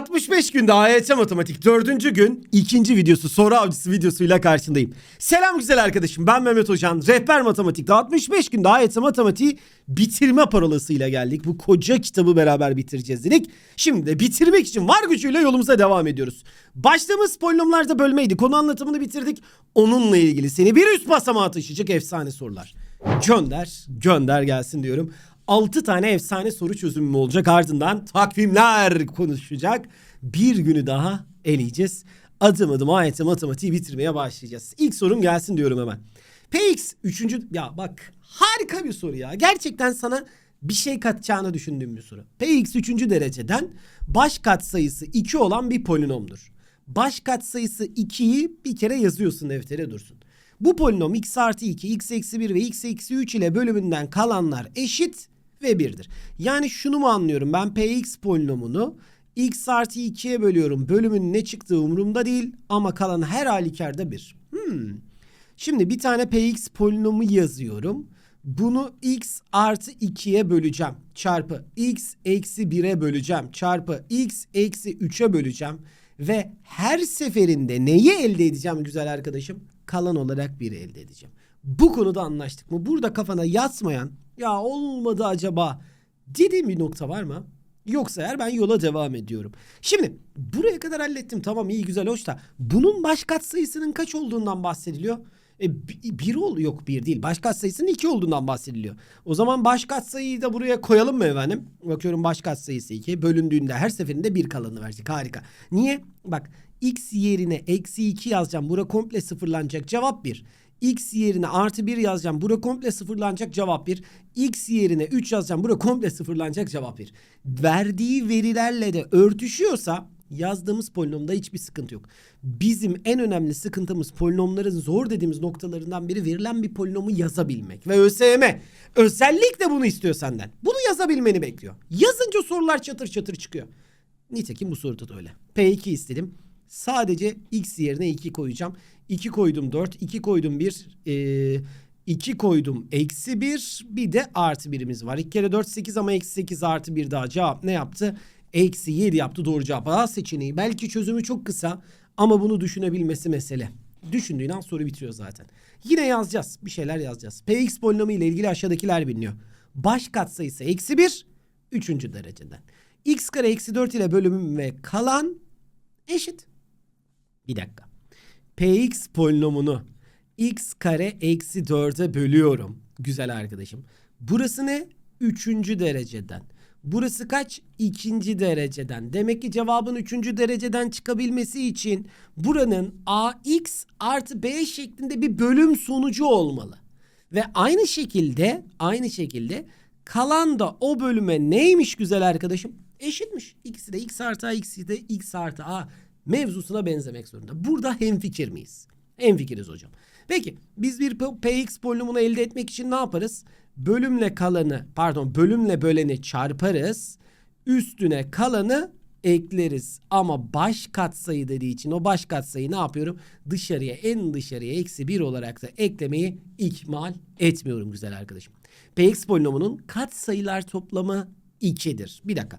65 günde AYT Matematik 4. gün ikinci videosu soru avcısı videosuyla karşındayım. Selam güzel arkadaşım ben Mehmet Hocan. Rehber Matematik'te 65 günde AYT Matematiği bitirme parolasıyla geldik. Bu koca kitabı beraber bitireceğiz dedik. Şimdi de bitirmek için var gücüyle yolumuza devam ediyoruz. Başlığımız polinomlarda bölmeydi. Konu anlatımını bitirdik. Onunla ilgili seni bir üst basamağa taşıyacak efsane sorular. Gönder, gönder gelsin diyorum. 6 tane efsane soru çözümü olacak. Ardından takvimler konuşacak. Bir günü daha eleyeceğiz. Adım adım ayeti matematiği bitirmeye başlayacağız. İlk sorum gelsin diyorum hemen. PX 3. Ya bak harika bir soru ya. Gerçekten sana bir şey katacağını düşündüğüm bir soru. Px 3. dereceden baş katsayısı 2 olan bir polinomdur. Baş katsayısı 2'yi bir kere yazıyorsun deftere dursun. Bu polinom x artı 2, x eksi 1 ve x eksi 3 ile bölümünden kalanlar eşit ve 1'dir. Yani şunu mu anlıyorum ben px polinomunu x artı 2'ye bölüyorum. Bölümün ne çıktığı umurumda değil ama kalan her halükarda 1. Hmm. Şimdi bir tane px polinomu yazıyorum. Bunu x artı 2'ye böleceğim. Çarpı x eksi 1'e böleceğim. Çarpı x eksi 3'e böleceğim. Ve her seferinde neyi elde edeceğim güzel arkadaşım? Kalan olarak 1'i elde edeceğim. Bu konuda anlaştık mı? Burada kafana yatmayan ya olmadı acaba dediğim bir nokta var mı? Yoksa eğer ben yola devam ediyorum. Şimdi buraya kadar hallettim tamam iyi güzel hoş da bunun baş katsayısının kaç olduğundan bahsediliyor. E, bi- bir ol yok bir değil. Baş katsayısının iki olduğundan bahsediliyor. O zaman baş katsayıyı da buraya koyalım mı efendim? Bakıyorum baş katsayısı 2. Bölündüğünde her seferinde bir kalanı verecek. Harika. Niye? Bak x yerine eksi 2 yazacağım. Bura komple sıfırlanacak. Cevap 1. X yerine artı 1 yazacağım. Bura komple sıfırlanacak cevap 1. X yerine 3 yazacağım. Bura komple sıfırlanacak cevap 1. Verdiği verilerle de örtüşüyorsa yazdığımız polinomda hiçbir sıkıntı yok. Bizim en önemli sıkıntımız polinomların zor dediğimiz noktalarından biri verilen bir polinomu yazabilmek. Ve ÖSYM özellikle bunu istiyor senden. Bunu yazabilmeni bekliyor. Yazınca sorular çatır çatır çıkıyor. Nitekim bu soruda da öyle. P2 istedim. Sadece x yerine 2 koyacağım. 2 koydum 4, 2 koydum 1, ee, 2 koydum eksi 1, bir de artı birimiz var. 2 kere 4 8 ama eksi 8 artı 1 daha cevap ne yaptı? Eksi 7 yaptı doğru cevap. A seçeneği belki çözümü çok kısa ama bunu düşünebilmesi mesele. Düşündüğün an soru bitiyor zaten. Yine yazacağız. Bir şeyler yazacağız. Px polinomu ile ilgili aşağıdakiler biliniyor. Baş katsayısı eksi 1, 3. dereceden. x kare eksi 4 ile bölümüm ve kalan eşit. Bir dakika. Px polinomunu x kare eksi 4'e bölüyorum. Güzel arkadaşım. Burası ne? Üçüncü dereceden. Burası kaç? İkinci dereceden. Demek ki cevabın üçüncü dereceden çıkabilmesi için buranın ax artı b şeklinde bir bölüm sonucu olmalı. Ve aynı şekilde aynı şekilde kalan da o bölüme neymiş güzel arkadaşım? Eşitmiş. İkisi de x artı a, ikisi de x artı a mevzusuna benzemek zorunda. Burada hemfikir miyiz? Hemfikiriz hocam. Peki biz bir px polinomunu elde etmek için ne yaparız? Bölümle kalanı pardon bölümle böleni çarparız. Üstüne kalanı ekleriz. Ama baş katsayı dediği için o baş katsayı ne yapıyorum? Dışarıya en dışarıya eksi 1 olarak da eklemeyi ihmal etmiyorum güzel arkadaşım. Px polinomunun katsayılar toplamı 2'dir. Bir dakika.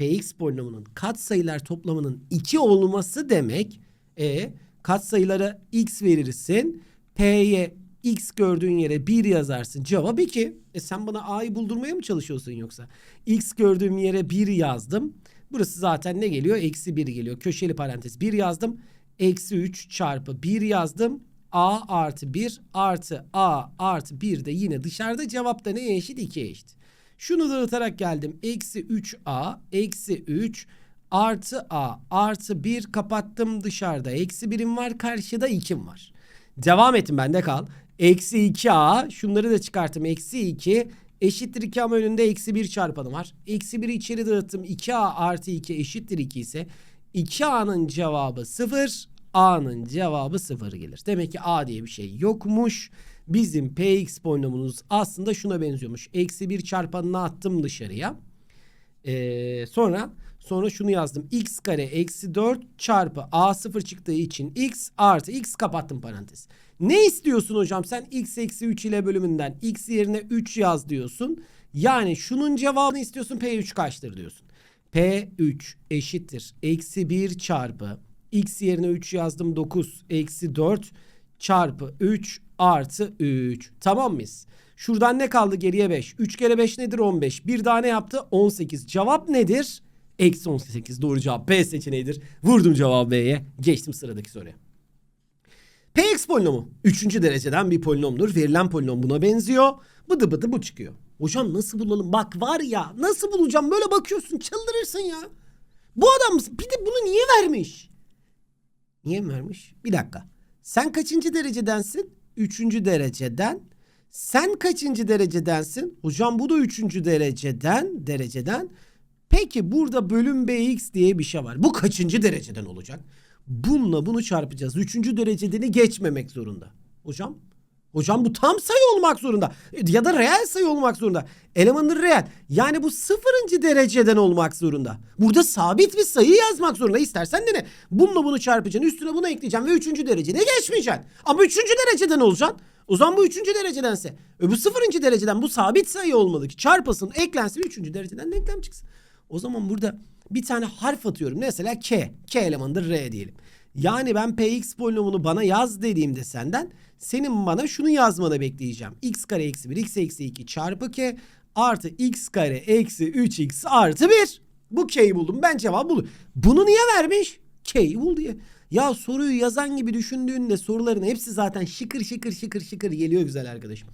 Px polinomunun katsayılar toplamının 2 olması demek e katsayılara x verirsin. P'ye x gördüğün yere 1 yazarsın. Cevap 2. E sen bana a'yı buldurmaya mı çalışıyorsun yoksa? x gördüğüm yere 1 yazdım. Burası zaten ne geliyor? Eksi 1 geliyor. Köşeli parantez 1 yazdım. Eksi 3 çarpı 1 yazdım. a artı 1 artı a artı 1 de yine dışarıda cevapta neye eşit? 2'ye eşit. Şunu dağıtarak geldim. Eksi 3a eksi 3 artı a artı 1 kapattım dışarıda. Eksi 1'im var karşıda 2'm var. Devam ettim bende kal. Eksi 2a şunları da çıkarttım. Eksi 2 eşittir 2 ama önünde eksi 1 çarpanı var. Eksi 1'i içeri dağıttım. 2a artı 2 eşittir 2 ise 2a'nın cevabı 0 a'nın cevabı 0 gelir. Demek ki a diye bir şey yokmuş. Bizim px polinomumuz aslında şuna benziyormuş. Eksi 1 çarpanını attım dışarıya. Ee, sonra sonra şunu yazdım. x kare eksi 4 çarpı a 0 çıktığı için x artı x kapattım parantez. Ne istiyorsun hocam sen x eksi 3 ile bölümünden x yerine 3 yaz diyorsun. Yani şunun cevabını istiyorsun p3 kaçtır diyorsun. P3 eşittir. Eksi 1 çarpı x yerine 3 yazdım 9 eksi 4 çarpı 3 artı 3. Tamam mıyız? Şuradan ne kaldı geriye 5. 3 kere 5 nedir 15. Bir daha ne yaptı 18. Cevap nedir? Eksi 18 doğru cevap B seçeneğidir. Vurdum cevabı B'ye. Geçtim sıradaki soruya. Px polinomu. Üçüncü dereceden bir polinomdur. Verilen polinom buna benziyor. Bıdı bıdı bu çıkıyor. Hocam nasıl bulalım? Bak var ya nasıl bulacağım? Böyle bakıyorsun çıldırırsın ya. Bu adam bir de bunu niye vermiş? Niye mi vermiş? Bir dakika. Sen kaçıncı derecedensin? Üçüncü dereceden. Sen kaçıncı derecedensin? Hocam bu da üçüncü dereceden. Dereceden. Peki burada bölüm bx diye bir şey var. Bu kaçıncı dereceden olacak? Bununla bunu çarpacağız. Üçüncü derecedeni geçmemek zorunda. Hocam? Hocam bu tam sayı olmak zorunda. Ya da reel sayı olmak zorunda. Elemanın reel. Yani bu sıfırıncı dereceden olmak zorunda. Burada sabit bir sayı yazmak zorunda. İstersen de ne? Bununla bunu çarpacaksın. Üstüne bunu ekleyeceksin. Ve üçüncü derecede geçmeyeceksin. Ama üçüncü dereceden olacaksın. O zaman bu üçüncü derecedense. Öbür sıfırıncı dereceden bu sabit sayı olmalı ki çarpasın, eklensin, üçüncü dereceden denklem çıksın. O zaman burada bir tane harf atıyorum. Mesela K. K elemanıdır R diyelim. Yani ben Px polinomunu bana yaz dediğimde senden senin bana şunu yazmanı bekleyeceğim. x kare eksi 1 x eksi 2 çarpı k artı x kare eksi 3x artı 1. Bu k'yi buldum. Ben cevabı buldum. Bunu niye vermiş? K'yi bul diye. Ya soruyu yazan gibi düşündüğünde soruların hepsi zaten şıkır şıkır şıkır şıkır geliyor güzel arkadaşım.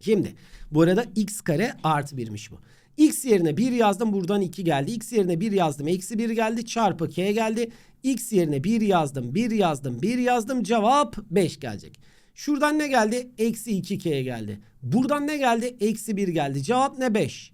Şimdi bu arada x kare artı 1'miş bu. X yerine 1 yazdım buradan 2 geldi. X yerine 1 yazdım eksi 1 geldi çarpı k geldi. X yerine 1 yazdım 1 yazdım 1 yazdım cevap 5 gelecek. Şuradan ne geldi? Eksi 2k geldi. Buradan ne geldi? Eksi 1 geldi. Cevap ne 5?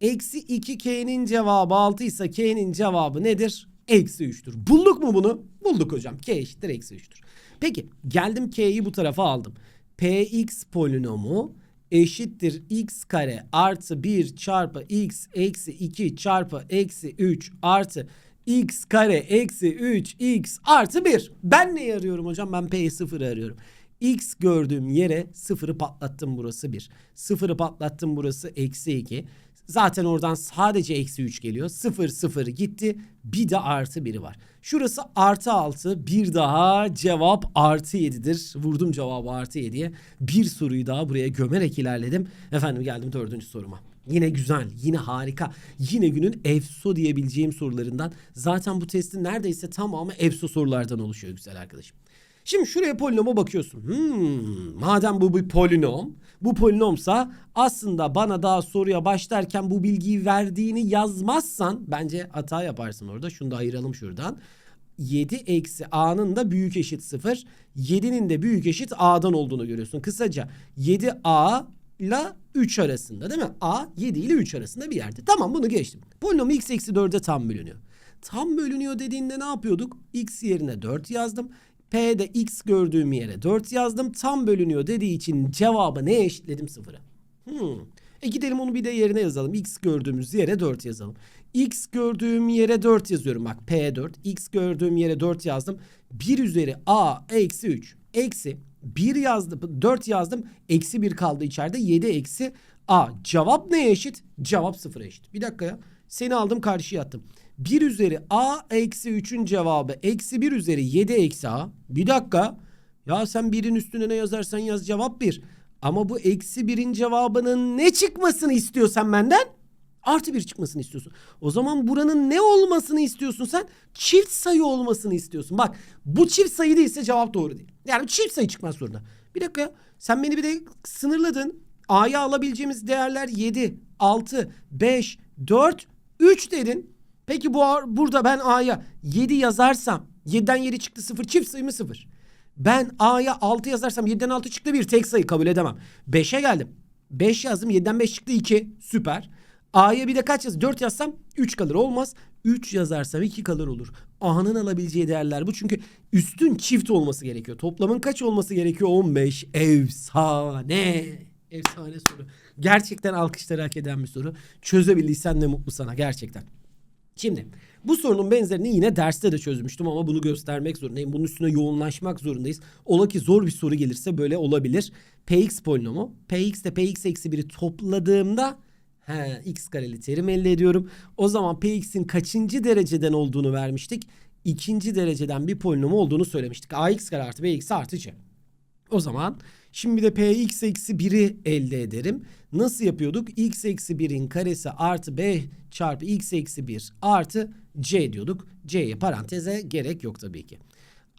Eksi 2k'nin cevabı 6 ise k'nin cevabı nedir? Eksi 3'tür. Bulduk mu bunu? Bulduk hocam. K eşittir eksi 3'tür. Peki geldim k'yi bu tarafa aldım. Px polinomu eşittir x kare artı 1 çarpı x eksi 2 çarpı eksi 3 artı x kare eksi 3 x artı 1. Ben ne arıyorum hocam? Ben P'yi 0 arıyorum. X gördüğüm yere sıfırı patlattım burası 1. Sıfırı patlattım burası eksi 2. Zaten oradan sadece eksi 3 geliyor. 0 0 gitti. Bir de artı 1'i var. Şurası artı 6. Bir daha cevap artı 7'dir. Vurdum cevabı artı 7'ye. Bir soruyu daha buraya gömerek ilerledim. Efendim geldim dördüncü soruma. Yine güzel, yine harika. Yine günün EFSO diyebileceğim sorularından. Zaten bu testin neredeyse tamamı EFSO sorulardan oluşuyor güzel arkadaşım. Şimdi şuraya polinoma bakıyorsun. Hmm, madem bu bir polinom, bu polinomsa aslında bana daha soruya başlarken bu bilgiyi verdiğini yazmazsan bence hata yaparsın orada. Şunu da ayıralım şuradan. 7 eksi a'nın da büyük eşit 0. 7'nin de büyük eşit a'dan olduğunu görüyorsun. Kısaca 7a ile 3 arasında değil mi? A 7 ile 3 arasında bir yerde. Tamam bunu geçtim. Polinom x eksi 4'e tam bölünüyor. Tam bölünüyor dediğinde ne yapıyorduk? X yerine 4 yazdım. P'de x gördüğüm yere 4 yazdım. Tam bölünüyor dediği için cevabı neye eşitledim? Sıfıra. Hmm. E gidelim onu bir de yerine yazalım. X gördüğümüz yere 4 yazalım. X gördüğüm yere 4 yazıyorum. Bak P4. X gördüğüm yere 4 yazdım. 1 üzeri A eksi 3. Eksi 1 yazdım. 4 yazdım. Eksi 1 kaldı içeride. 7 eksi A. Cevap neye eşit? Cevap sıfıra eşit. Bir dakika ya. Seni aldım karşıya attım. 1 üzeri a eksi 3'ün cevabı eksi 1 üzeri 7 eksi a. Bir dakika. Ya sen birin üstüne ne yazarsan yaz cevap 1. Ama bu eksi 1'in cevabının ne çıkmasını istiyorsan benden? Artı 1 çıkmasını istiyorsun. O zaman buranın ne olmasını istiyorsun sen? Çift sayı olmasını istiyorsun. Bak bu çift sayı değilse cevap doğru değil. Yani çift sayı çıkmaz zorunda. Bir dakika. Sen beni bir de sınırladın. A'ya alabileceğimiz değerler 7, 6, 5, 4, 3 dedin. Peki bu burada ben A'ya 7 yazarsam 7'den 7 çıktı 0 çift sayı mı 0? Ben A'ya 6 yazarsam 7'den 6 çıktı 1 tek sayı kabul edemem. 5'e geldim. 5 yazdım 7'den 5 çıktı 2 süper. A'ya bir de kaç yaz? 4 yazsam 3 kalır olmaz. 3 yazarsam 2 kalır olur. A'nın alabileceği değerler bu. Çünkü üstün çift olması gerekiyor. Toplamın kaç olması gerekiyor? 15. Efsane. Efsane soru. Gerçekten alkışları hak eden bir soru. Çözebildiysen ne mutlu sana gerçekten. Şimdi bu sorunun benzerini yine derste de çözmüştüm ama bunu göstermek zorundayım. Bunun üstüne yoğunlaşmak zorundayız. Ola ki zor bir soru gelirse böyle olabilir. Px polinomu. Px ile Px eksi 1'i topladığımda He, x kareli terim elde ediyorum. O zaman px'in kaçıncı dereceden olduğunu vermiştik. İkinci dereceden bir polinom olduğunu söylemiştik. ax kare artı bx artı c. O zaman şimdi de px eksi 1'i elde ederim. Nasıl yapıyorduk? x eksi 1'in karesi artı b çarpı x eksi 1 artı c diyorduk. c'ye paranteze gerek yok tabii ki.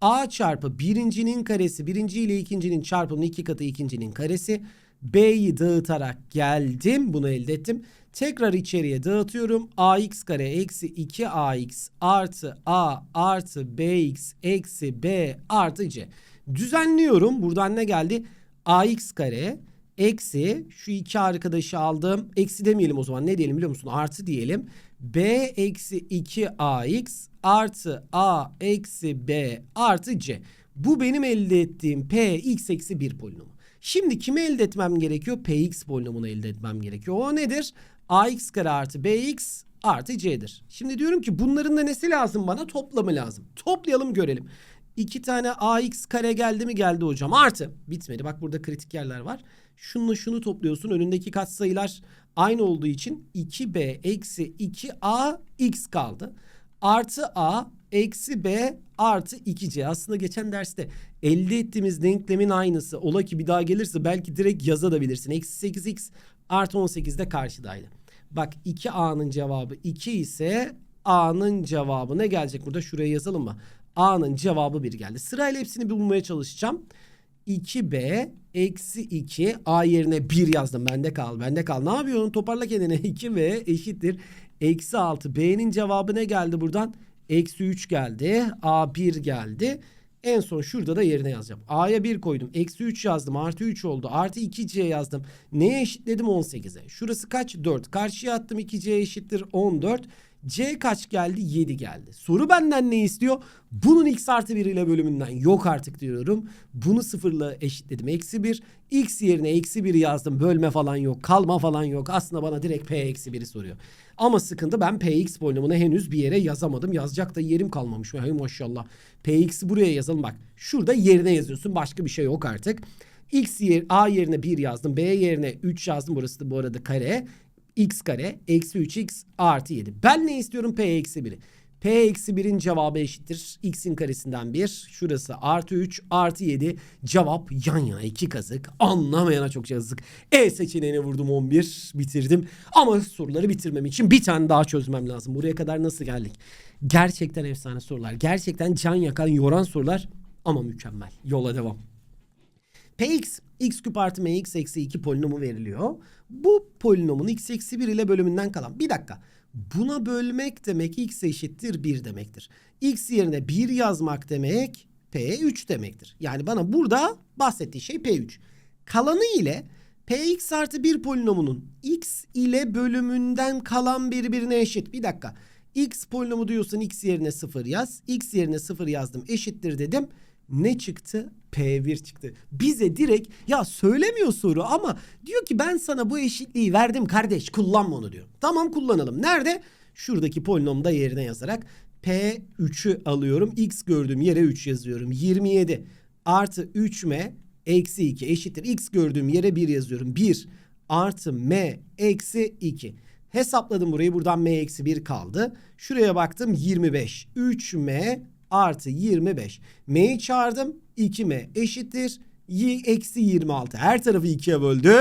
a çarpı birincinin karesi birinci ile ikincinin çarpımının iki katı ikincinin karesi. b'yi dağıtarak geldim. Bunu elde ettim. Tekrar içeriye dağıtıyorum. ax kare eksi 2ax artı a artı bx eksi b artı c. Düzenliyorum. Buradan ne geldi? ax kare eksi şu iki arkadaşı aldım. Eksi demeyelim o zaman. Ne diyelim biliyor musun? Artı diyelim. b eksi 2ax artı a eksi b artı c. Bu benim elde ettiğim p x eksi 1 polinomu. Şimdi kimi elde etmem gerekiyor? px polinomunu elde etmem gerekiyor. O nedir? ax kare artı bx artı c'dir. Şimdi diyorum ki bunların da nesi lazım bana? Toplamı lazım. Toplayalım görelim. İki tane ax kare geldi mi geldi hocam. Artı bitmedi. Bak burada kritik yerler var. Şununla şunu topluyorsun. Önündeki katsayılar aynı olduğu için 2b eksi 2a x kaldı. Artı a eksi b artı 2c. Aslında geçen derste elde ettiğimiz denklemin aynısı. Ola ki bir daha gelirse belki direkt yazabilirsin. Eksi 8x artı 18 de karşıdaydı. Bak 2a'nın cevabı 2 ise a'nın cevabı ne gelecek burada? Şuraya yazalım mı? A'nın cevabı 1 geldi. Sırayla hepsini bulmaya çalışacağım. 2B eksi 2 A yerine 1 yazdım. Bende kal. Bende kal. Ne yapıyorsun? Toparla kendine. 2B eşittir. Eksi 6. B'nin cevabı ne geldi buradan? Eksi 3 geldi. A 1 geldi. En son şurada da yerine yazacağım. A'ya 1 koydum. Eksi 3 yazdım. Artı 3 oldu. Artı 2C yazdım. Neye eşitledim? 18'e. Şurası kaç? 4. Karşıya attım. 2C eşittir 14. C kaç geldi? 7 geldi. Soru benden ne istiyor? Bunun x artı 1 ile bölümünden yok artık diyorum. Bunu sıfırla eşitledim. Eksi 1. X yerine eksi 1 yazdım. Bölme falan yok. Kalma falan yok. Aslında bana direkt P eksi 1'i soruyor. Ama sıkıntı ben Px polinomunu henüz bir yere yazamadım. Yazacak da yerim kalmamış. Hay maşallah. Px'i buraya yazalım bak. Şurada yerine yazıyorsun. Başka bir şey yok artık. X yer, A yerine 1 yazdım. B yerine 3 yazdım. Burası da bu arada kare x kare eksi 3x artı 7. Ben ne istiyorum? P eksi 1'i. P eksi 1'in cevabı eşittir. X'in karesinden 1. Şurası artı 3 artı 7. Cevap yan yana 2 kazık. Anlamayana çok yazık. E seçeneğine vurdum 11. Bitirdim. Ama soruları bitirmem için bir tane daha çözmem lazım. Buraya kadar nasıl geldik? Gerçekten efsane sorular. Gerçekten can yakan, yoran sorular. Ama mükemmel. Yola devam. Px x küp artı mx eksi 2 polinomu veriliyor. Bu polinomun x eksi 1 ile bölümünden kalan. Bir dakika. Buna bölmek demek x eşittir 1 demektir. x yerine 1 yazmak demek p3 demektir. Yani bana burada bahsettiği şey p3. Kalanı ile px artı 1 polinomunun x ile bölümünden kalan birbirine eşit. Bir dakika. x polinomu diyorsan x yerine 0 yaz. x yerine 0 yazdım eşittir dedim ne çıktı? P1 çıktı. Bize direkt ya söylemiyor soru ama diyor ki ben sana bu eşitliği verdim kardeş kullanma onu diyor. Tamam kullanalım. Nerede? Şuradaki polinomda yerine yazarak P3'ü alıyorum. X gördüğüm yere 3 yazıyorum. 27 artı 3M eksi 2 eşittir. X gördüğüm yere 1 yazıyorum. 1 artı M eksi 2. Hesapladım burayı. Buradan M eksi 1 kaldı. Şuraya baktım 25. 3M artı 25. M'yi çağırdım. 2M eşittir. Y eksi 26. Her tarafı ikiye böldüm.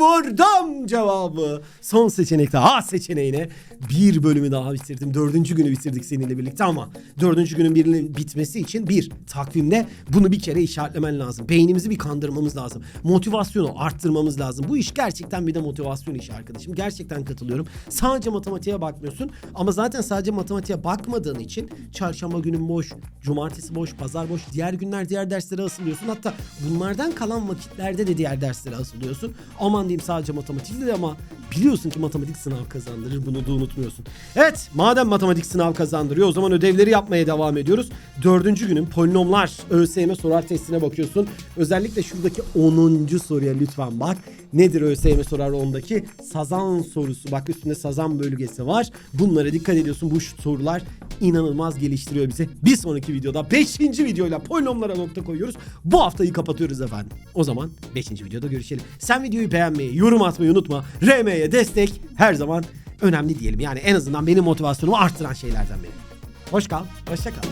Vurdum cevabı. Son seçenekte A seçeneğine bir bölümü daha bitirdim. Dördüncü günü bitirdik seninle birlikte ama dördüncü günün birinin bitmesi için bir takvimde bunu bir kere işaretlemen lazım. Beynimizi bir kandırmamız lazım. Motivasyonu arttırmamız lazım. Bu iş gerçekten bir de motivasyon işi arkadaşım. Gerçekten katılıyorum. Sadece matematiğe bakmıyorsun ama zaten sadece matematiğe bakmadığın için çarşamba günün boş, cumartesi boş, pazar boş, diğer günler diğer derslere asılıyorsun. Hatta bunlardan kalan vakitlerde de diğer derslere asılıyorsun. Aman diyeyim sadece matematik değil ama biliyorsun ki matematik sınav kazandırır. Bunu da unutmuyorsun. Evet madem matematik sınav kazandırıyor o zaman ödevleri yapmaya devam ediyoruz. Dördüncü günün polinomlar ÖSYM sorar testine bakıyorsun. Özellikle şuradaki 10. soruya lütfen bak. Nedir ÖSYM sorar 10'daki? Sazan sorusu. Bak üstünde sazan bölgesi var. Bunlara dikkat ediyorsun. Bu sorular inanılmaz geliştiriyor bizi. Bir sonraki videoda 5. videoyla polinomlara nokta koyuyoruz. Bu haftayı kapatıyoruz efendim. O zaman 5. videoda görüşelim. Sen videoyu beğenmeyi, yorum atmayı unutma. RM'ye destek her zaman önemli diyelim. Yani en azından benim motivasyonumu arttıran şeylerden biri. Hoş kal, hoşça kal.